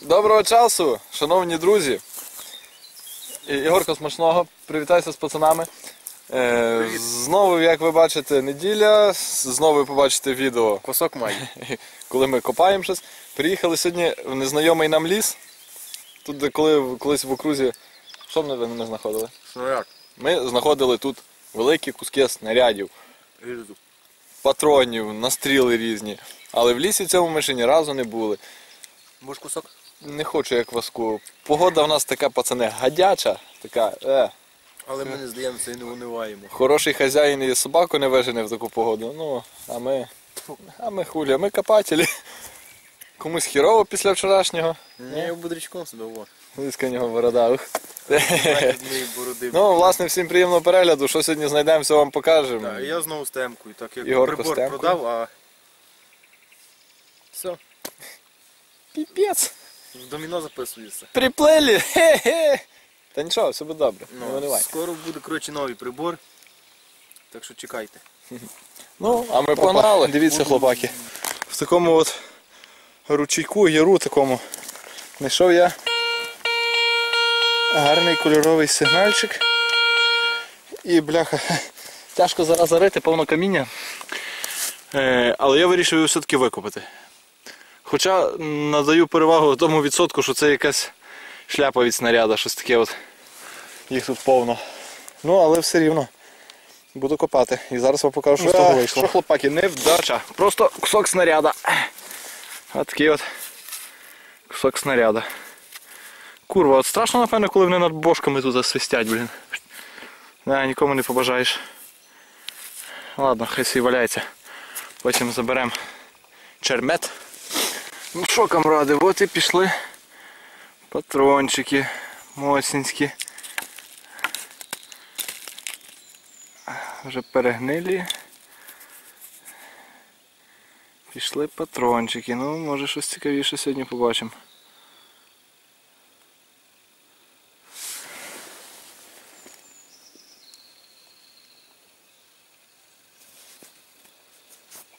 Доброго часу, шановні друзі. І- Ігорко смачного, привітайся з пацанами. Е, знову, як ви бачите, неділя. Знову ви побачите відео, Косок має. коли ми копаємо щось. Приїхали сьогодні в незнайомий нам ліс. Тут, де коли, колись в окрузі. Що ми, ми знаходили? Ну? Ми знаходили тут великі куски снарядів, Гільзу. патронів, настріли різні. Але в лісі цьому ми ще ні разу не були. Будеш кусок? Не хочу як васку. Погода в нас така, пацани, гадяча, така, е. Але ми не здаємося і не униваємо. Хороший хазяїн і собаку не вижене в таку погоду. Ну, а ми. А ми хулі, а ми копателі. Комусь хірово після вчорашнього. Ні, я будрячком себе во. Лиска нього борода. Ну, власне, всім приємного перегляду. Що сьогодні знайдемо, все вам покажемо. Так, я знову з темкою, так як Ігорко прибор продав, а все, Піпець. В доміно записується. Приплили. Хе-хе. Та нічого, все буде добре. Не Ну, винувай. скоро буде коротше новий прибор. Так що чекайте. Ну, а ми погнали. Дивіться, хлопаки. В такому от ручейку, яру такому. Знайшов я гарний кольоровий сигнальчик. І бляха. Тяжко зараз зарити, повно каміння. Е, але я вирішив його все-таки викопати. Хоча надаю перевагу тому відсотку, що це якась шляпа від снаряда, щось таке от. Їх тут повно. Ну, але все рівно. Буду копати. І зараз вам покажу, що з того вийшло. Що, хлопаки, невдача. Просто кусок снаряда. От такий от кусок снаряда. Курва, от страшно, напевно, коли вони над бошками тут свистять, блін. Да, нікому не побажаєш. Ладно, хай свій валяється. Потім заберемо чермет. Ну що, камради, от і пішли патрончики моцненькі. вже перегнилі. Пішли патрончики. Ну, може щось цікавіше сьогодні побачимо.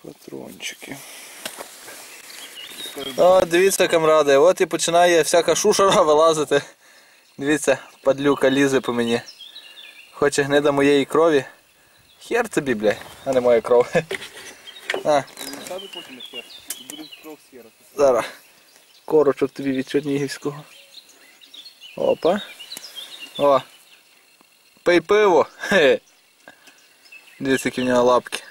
Патрончики. О, дивіться, камради, от і починає всяка шушера вилазити. Дивіться, падлюка лізе по мені. Хоче гнида моєї крові. Хер тобі, бля, а не моя кров. Зараз. Корочок тобі від Чернігівського. Опа. О. Пий пиво. Дивіться, які в нього лапки.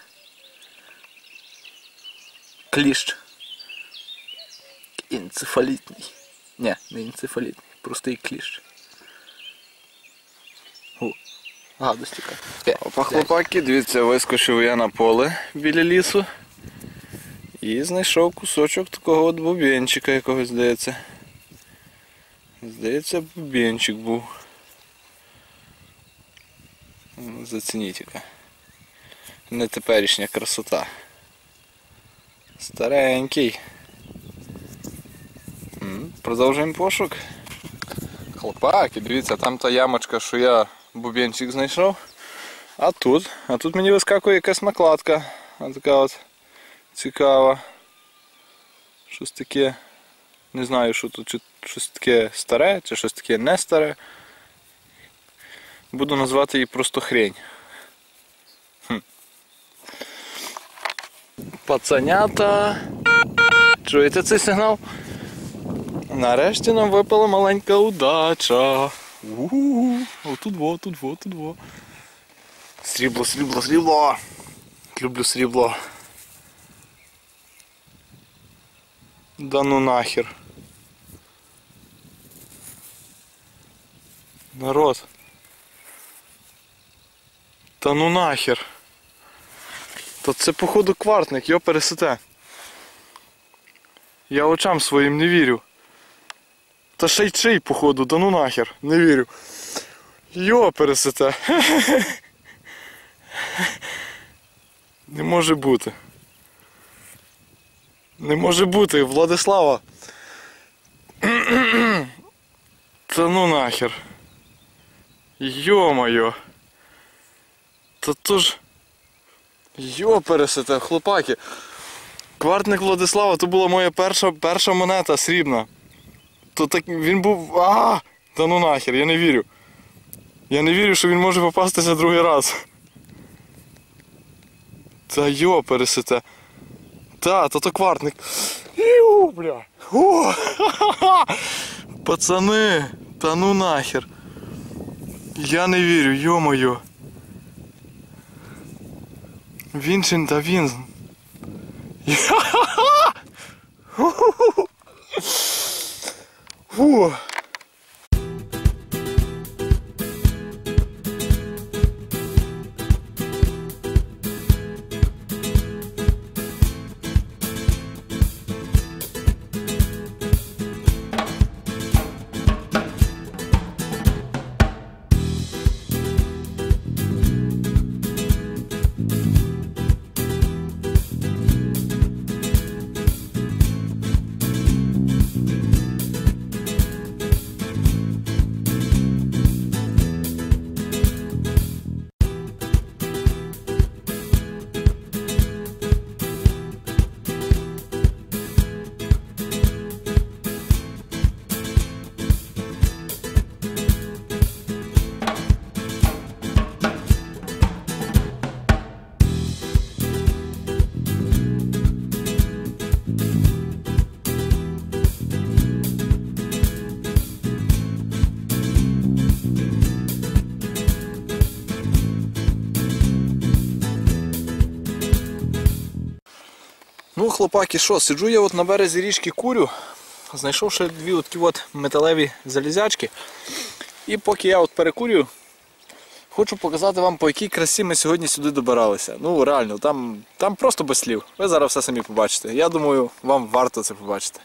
Кліщ. Енцефалітний. Ні, не енцефалітний, простий кліщ. О, гадость яка. Опа, хлопаки, дивіться, вискочив я на поле біля лісу. І знайшов кусочок такого от бубенчика якогось здається. Здається, бубенчик був. Ну, Зацініть яка. Не теперішня красота. Старенький. Продовжуємо пошук. Хлопаки, дивіться, там та ямочка, що я бубенчик знайшов. А тут, а тут мені вискакує якась накладка. А така от цікава. Щось таке. Не знаю, що тут, чи щось таке старе, чи щось таке не старе. Буду назвати її просто хрень. Хм. Пацанята. Чуєте цей сигнал? Нарешті нам випала маленька удача. У-у-у. Отут во, тут во, тут во. Срібло, срібло, срібло. Люблю срібло. Да ну нахер. Народ. Та ну нахер. Та це походу квартник, йо пересете. Я очам своїм не вірю. Та ще й чий, походу, да ну нахер, не вірю. Йо пересете. Не може бути. Не може бути, Владислава. Та ну нахер. Йо-моє. Та то ж. Йо пересете, хлопаки. Квартник Владислава то була моя перша перша монета срібна. То так він був. А! Та ну нахер, я не вірю. Я не вірю, що він може попастися другий раз. Та йо, пересете. Та, то то квартник. Ю, бля. О. Пацани, та ну нахер. Я не вірю, йо-моє. Він та він. Ха-ха-ха. Ху-ху-ху. Хлопаки, що, сиджу я от на березі річки курю, знайшов ще дві от от металеві залізячки. І поки я от перекурю, хочу показати вам, по якій красі ми сьогодні сюди добиралися. Ну, реально, там, там просто без слів. Ви зараз все самі побачите. Я думаю, вам варто це побачити.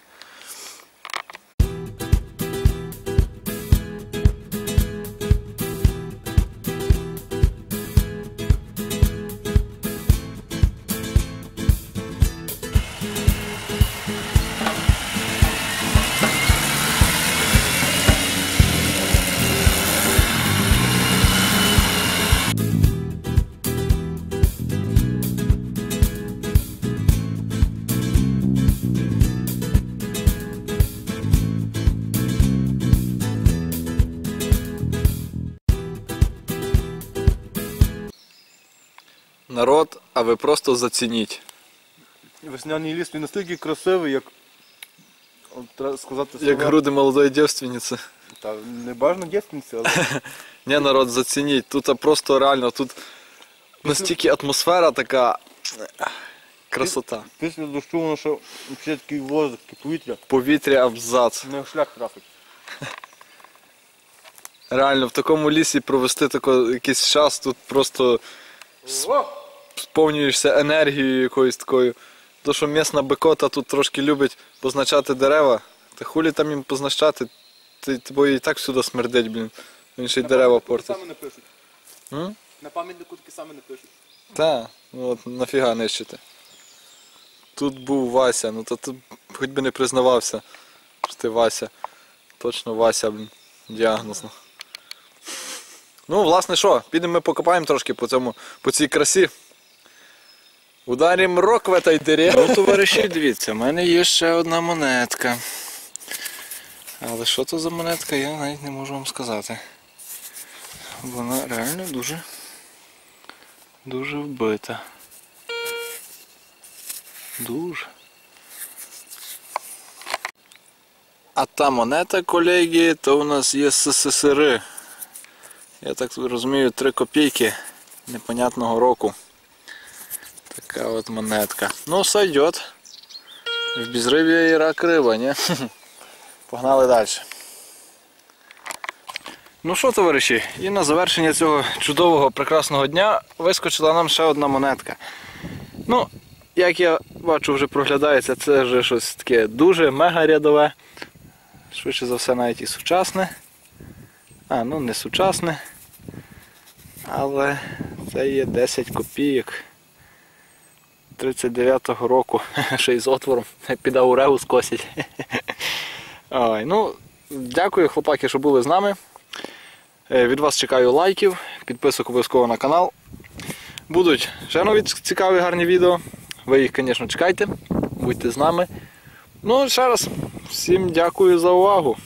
Народ, а ви просто зацініть. Весняний ліс він настільки красивий, як от, треба сказати Як слова. груди молодої дівственниці. Та, не бажано дівственниці, але Ні, народ, зацініть. Тут просто реально, тут настільки атмосфера така. Красота. після дощу воно ще взагалі такий воздух, таке повітря, Повітря абзац. не в шлях трафить. Реально, в такому лісі провести тако, якийсь час, тут просто О! Сповнюєшся енергією якоюсь такою. То, що місна бекота тут трошки любить позначати дерева. Та хулі там їм позначати, ти, тобою і так всюди смердить, блін. Він ще й дерева портить. Саме не пишуть. М? На пам'ятнику такі саме не пишуть. Та, ну от нафіга нищити. Тут був Вася, ну то ти хоч би не признавався, що ти Вася. Точно Вася, блін, діагнозно. Ну, власне що, підемо ми покопаємо трошки по цьому, по цій красі. Ударім рок в этой дирі. Ну, товариші, дивіться, в мене є ще одна монетка. Але що то за монетка, я навіть не можу вам сказати. Вона реально дуже Дуже вбита. Дуже. А та монета, колеги, то у нас є СССР. Я так розумію, 3 копійки непонятного року. Така от монетка. Ну, сойдет. В безрыбье і рак риба, ні? Погнали далі. Ну що, товариші, і на завершення цього чудового прекрасного дня вискочила нам ще одна монетка. Ну, як я бачу, вже проглядається, це вже щось таке дуже мега рядове. Швидше за все навіть і сучасне. А, ну не сучасне. Але це є 10 копійок 39-го року, ще й з отвором. Піда урегу скосять. Ой, ну, дякую, хлопаки, що були з нами. Е, Від вас чекаю лайків, підписок обов'язково на канал. Будуть ще нові цікаві гарні відео. Ви їх, звісно, чекайте, будьте з нами. Ну, ще раз, Всім дякую за увагу.